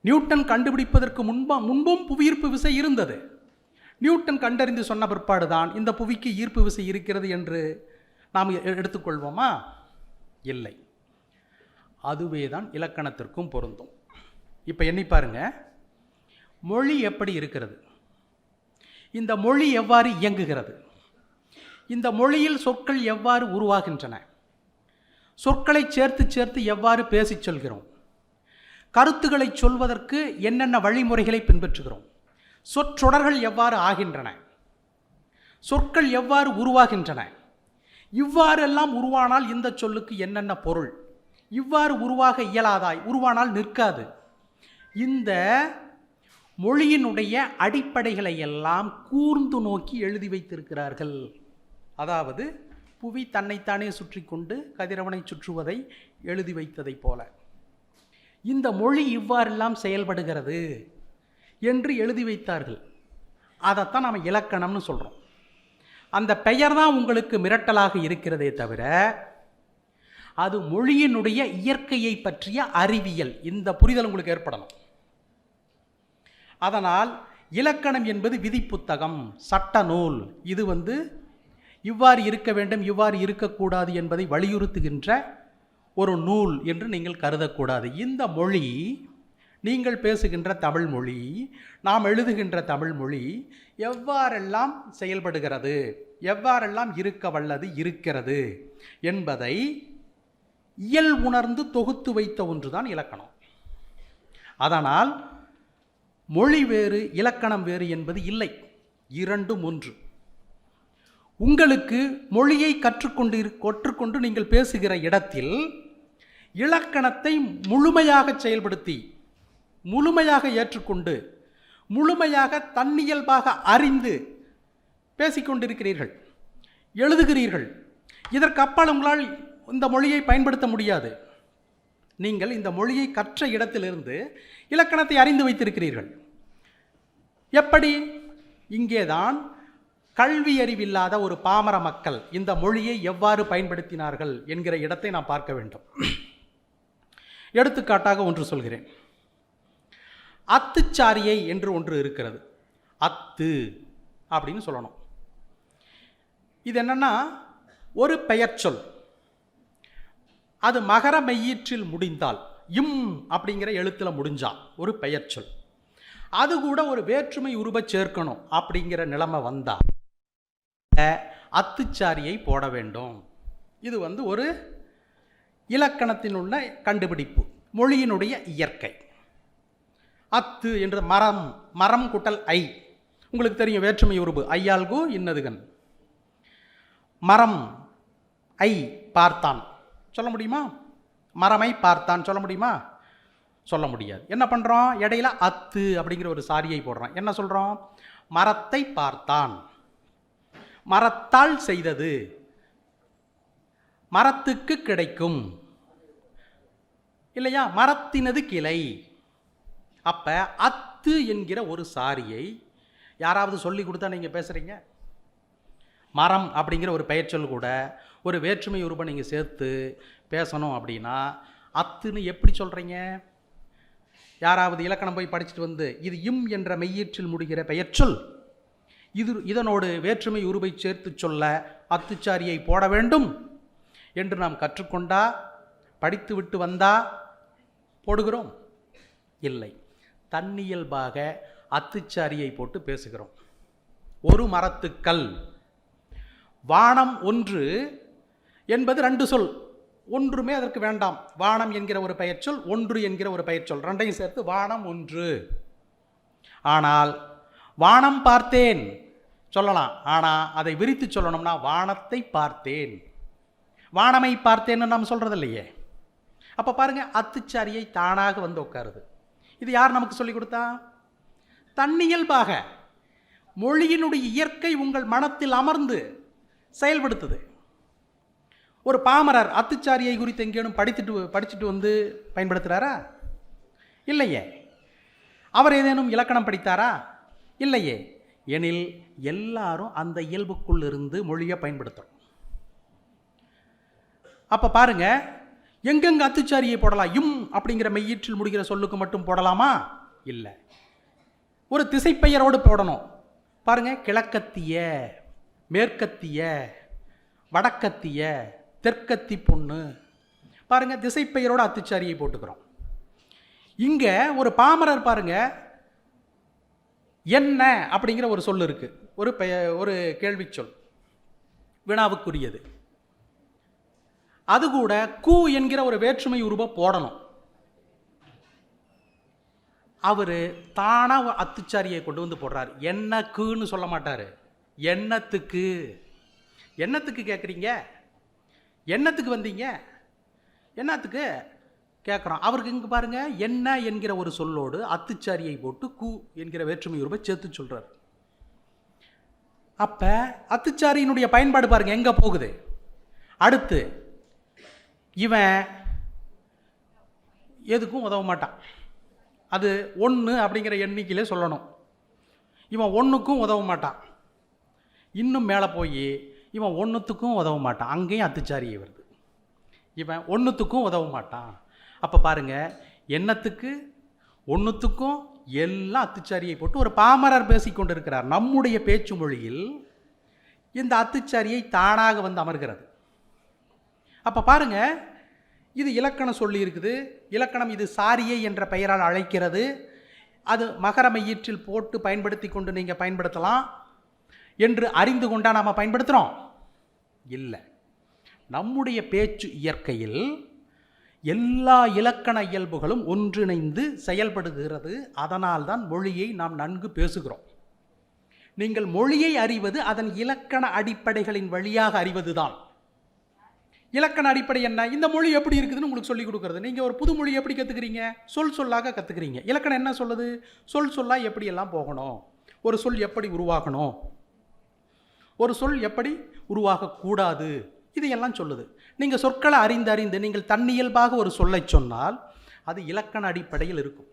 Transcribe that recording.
Newton கண்டுபிடிப்பதற்கு முன்பா முன்பும் புவியீர்ப்பு விசை இருந்தது. நியூட்டன் கண்டறிந்து சொன்ன பிற்பாடு தான் இந்த புவிக்கு ஈர்ப்பு விசை இருக்கிறது என்று நாம் எ- எடுத்துக்கொள்வோமா? இல்லை. அதுவே தான் இலக்கணத்திற்கும் பொருந்தும். இப்போ எண்ணி பாருங்க. மொழி எப்படி இருக்கிறது? இந்த மொழி எவ்வாறு இயங்குகிறது? இந்த மொழியில் சொற்கள் எவ்வாறு உருவாகின்றன? சொற்களை சேர்த்து சேர்த்து எவ்வாறு பேசிச் சொல்கிறோம்? கருத்துக்களை சொல்வதற்கு என்னென்ன வழிமுறைகளை பின்பற்றுகிறோம்? சொற்றொடர்கள் எவ்வாறு ஆகின்றன? சொற்கள் எவ்வாறு உருவாகின்றன? இவ்வாறெல்லாம் உருவானால் இந்த சொல்லுக்கு என்னென்ன பொருள்? இவ்வாறு உருவாக இயலாதாய்? உருவானால் நிற்காது. இந்த மொழியினுடைய அடிப்படைகளை எல்லாம் கூர்ந்து நோக்கி எழுதி வைத்திருக்கிறார்கள். அதாவது புவி தன்னைத்தானே சுற்றி கொண்டு கதிரவனை சுற்றுவதை எழுதி வைத்ததைப் போல. இந்த மொழி இவ்வாறெல்லாம் செயல்படுகிறது என்று எழுதி வைத்தார்கள். அதைத்தான் நாம் இலக்கணம்னு சொல்கிறோம் அந்த பெயர் தான் உங்களுக்கு மிரட்டலாக இருக்கிறதே தவிர அது மொழியினுடைய இயற்கையை பற்றிய அறிவியல். இந்த புரிதல் உங்களுக்கு ஏற்படணும். அதனால் இலக்கணம் என்பது விதிப்புத்தகம் சட்ட நூல். இது வந்து இவ்வாறு இருக்க வேண்டும் இவ்வாறு இருக்கக்கூடாது என்பதை வலியுறுத்துகின்ற ஒரு நூல் என்று நீங்கள் கருதக்கூடாது. இந்த மொழி நீங்கள் பேசுகின்ற தமிழ் மொழி நாம் எழுதுகின்ற தமிழ் மொழி எவ்வாறெல்லாம் செயல்படுகிறது எவ்வாறெல்லாம் இருக்க வல்லது இருக்கிறது என்பதை இயல் உணர்ந்து தொகுத்து வைத்த ஒன்றுதான் இலக்கணம். அதனால் மொழி வேறு இலக்கணம் வேறு என்பது இல்லை. இரண்டும் ஒன்று. உங்களுக்கு மொழியை கற்றுக்கொண்டு கற்றுக்கொண்டு நீங்கள் பேசுகிற இடத்தில் இலக்கணத்தை முழுமையாக செயல்படுத்தி முழுமையாக ஏற்றுக்கொண்டு முழுமையாக தன்னியல்பாக அறிந்து பேசிக்கொண்டிருக்கிறீர்கள் எழுதுகிறீர்கள் இதற்கு அப்பால் உங்களால் இந்த மொழியை பயன்படுத்த முடியாது. நீங்கள் இந்த மொழியை கற்ற இடத்திலிருந்து இலக்கணத்தை அறிந்து வைத்திருக்கிறீர்கள். எப்படி? இங்கேதான் கல்வி அறிவில்லாத ஒரு பாமர மக்கள் இந்த மொழியை எவ்வாறு பயன்படுத்தினார்கள் என்கிற இடத்தை நாம் பார்க்க வேண்டும். எடுத்துக்காட்டாக ஒன்று சொல்கிறேன். அத்துச்சாரியை என்று ஒன்று இருக்கிறது. அத்து அப்படின்னு சொல்லணும். இது என்னென்னா ஒரு பெயர்ச்சொல் அது மகர மெய்யீற்றில் முடிந்தால் இம் அப்படிங்கிற எழுத்தில் முடிஞ்சால் ஒரு பெயர்ச்சொல் அது கூட ஒரு வேற்றுமை உருவச் சேர்க்கணும் அப்படிங்கிற நிலைமை வந்தால் அத்துச்சாரியை போட வேண்டும். இது வந்து ஒரு இலக்கணத்தினுள்ள கண்டுபிடிப்பு மொழியினுடைய இயற்கை. அத்து என்ற மரம் மரம் குட்டல் ஐ. உங்களுக்கு தெரியும் வேற்றுமை உருவு ஐயால்கு இன்னதுகன். மரம் ஐ பார்த்தான். சொல்ல முடியுமா? மரமை பார்த்தான் சொல்ல முடியுமா? சொல்ல முடியாது. என்ன பண்ணுறோம் இடையில அத்து அப்படிங்கிற ஒரு சாரியை போடுறோம். என்ன சொல்கிறோம் மரத்தை பார்த்தான். மரத்தால் செய்தது. மரத்துக்கு கிடைக்கும். இல்லையா? மரத்தினது கிளை. அப்போ அத்து என்கிற ஒரு சாரியை யாராவது சொல்லி கொடுத்தா நீங்கள் பேசுகிறீங்க மரம் அப்படிங்கிற ஒரு பெயர்ச்சொல் கூட ஒரு வேற்றுமை உருவம் நீங்கள் சேர்த்து பேசணும் அப்படின்னா அத்துன்னு எப்படி சொல்கிறீங்க யாராவது இலக்கணம் போய் படிச்சுட்டு வந்து இது இம் என்ற மெய்யீற்றில் முடிகிற பெயர்ச்சொல் இது இதனோடு வேற்றுமை உருவை சேர்த்து சொல்ல அத்துச்சாரியை போட வேண்டும் என்று நாம் கற்றுக்கொண்டா படித்து விட்டு வந்தா போடுகிறோம்? இல்லை. தன்னியல்பாக அத்துச்சாரியை போட்டு பேசுகிறோம். ஒரு மரத்துக்கல். வானம் ஒன்று என்பது ரெண்டு சொல். ஒன்றுமே அதற்கு வேண்டாம். வானம் என்கிற ஒரு பெயர்ச்சொல் ஒன்று என்கிற ஒரு பெயர்ச்சொல். ரெண்டையும் சேர்த்து வானம் ஒன்று. ஆனால் வானம் பார்த்தேன். சொல்லலாம். ஆனால் அதை விரித்து சொல்லணும்னா வானத்தை பார்த்தேன். வானமை பார்த்தேன்னு நாம் சொல்கிறது இல்லையே அப்போ பாருங்க அத்துச்சாரியை தானாக வந்து உட்காருது. இது யார் நமக்கு சொல்லி கொடுத்தா? தன்னியல்பாக மொழியினுடைய இயற்கை உங்கள் மனத்தில் அமர்ந்து செயல்படுத்துது. ஒரு பாமரர் அத்துச்சாரியை குறித்து எங்கேனும் படித்துட்டு படிச்சுட்டு வந்து பயன்படுத்துகிறாரா இல்லையே. அவர் ஏதேனும் இலக்கணம் படித்தாரா? இல்லையே. எனில் எல்லாரும் அந்த இயல்புக்குள் இருந்து மொழியை பயன்படுத்துகிறோம் அப்போ பாருங்க எங்கெங்க அத்துச்சாரியை போடலாம் இம் அப்படிங்கிற மெய்யீற்றில் முடிகிற சொல்லுக்கு மட்டும் போடலாமா? இல்லை. ஒரு திசைப்பெயரோடு போடணும். பாருங்க கிழக்கத்திய மேற்கத்திய வடக்கத்திய தெற்கத்தி பொண்ணு. பாருங்க திசைப்பெயரோட அத்துச்சாரியை போட்டுக்கிறோம். இங்கே ஒரு பாமரர் பாருங்கள் என்ன அப்படிங்கிற ஒரு சொல் இருக்குது ஒரு பெய ஒரு கேள்வி சொல். வினாவுக்குரியது. அது கூட கு என்கிற ஒரு வேற்றுமை உருவ போடணும். அவர் தானாக அத்துச்சாரியை கொண்டு வந்து போடுறார். என்னக்குன்னு சொல்ல மாட்டார். எண்ணத்துக்கு என்னத்துக்கு கேட்குறீங்க என்னத்துக்கு வந்தீங்க? என்னத்துக்கு? கேட்குறோம் அவருக்கு இங்கே பாருங்க என்ன என்கிற ஒரு சொல்லோடு அத்துச்சாரியை போட்டு கு என்கிற வேற்றுமை உருவை சேர்த்து சொல்கிறார் அப்போ அத்துச்சாரியினுடைய பயன்பாடு பாருங்கள் எங்கே போகுது? அடுத்து இவன் எதுக்கும் உதவ மாட்டான். அது ஒன்று அப்படிங்கிற எண்ணிக்கையிலே சொல்லணும். இவன் ஒன்றுக்கும் உதவ மாட்டான். இன்னும் மேலே போய் இவன் ஒன்றுத்துக்கும் உதவ மாட்டான். அங்கேயும் அத்துச்சாரியை வருது. இவன் ஒன்றுத்துக்கும் உதவ மாட்டான். அப்போ பாருங்க எண்ணத்துக்கு ஒன்றுத்துக்கும் எல்லாம் அத்துச்சாரியை போட்டு ஒரு பாமரர் பேசிக்கொண்டிருக்கிறார் நம்முடைய பேச்சு மொழியில் இந்த அத்துச்சாரியை தானாக வந்து அமர்கிறது. அப்போ பாருங்க இது இலக்கணம் சொல்லி இருக்குது. இலக்கணம் இது சாரியை என்ற பெயரால் அழைக்கிறது. அது மகரமையீற்றில் போட்டு பயன்படுத்தி கொண்டு நீங்கள் பயன்படுத்தலாம் என்று அறிந்து கொண்டா நாம் பயன்படுத்துகிறோம் இல்லை. நம்முடைய பேச்சு இயற்கையில் எல்லா இலக்கண இயல்புகளும் ஒன்றிணைந்து செயல்படுகிறது. அதனால்தான் மொழியை நாம் நன்கு பேசுகிறோம். நீங்கள் மொழியை அறிவது அதன் இலக்கண அடிப்படைகளின் வழியாக அறிவதுதான். இலக்கண அடிப்படை என்ன? இந்த மொழி எப்படி இருக்குதுன்னு உங்களுக்கு சொல்லிக் கொடுக்குறது. நீங்கள் ஒரு புது மொழி எப்படி கற்றுக்கிறீங்க சொல் சொல்லாக கற்றுக்கிறீங்க இலக்கணம் என்ன சொல்லுது? சொல் சொல்லாக எப்படியெல்லாம் போகணும்? ஒரு சொல் எப்படி உருவாகணும்? ஒரு சொல் எப்படி உருவாகக்கூடாது? இதையெல்லாம் சொல்லுது. நீங்கள் சொற்களை அறிந்து அறிந்து நீங்கள் தன்னியல்பாக ஒரு சொல்லை சொன்னால் அது இலக்கண அடிப்படையில் இருக்கும்.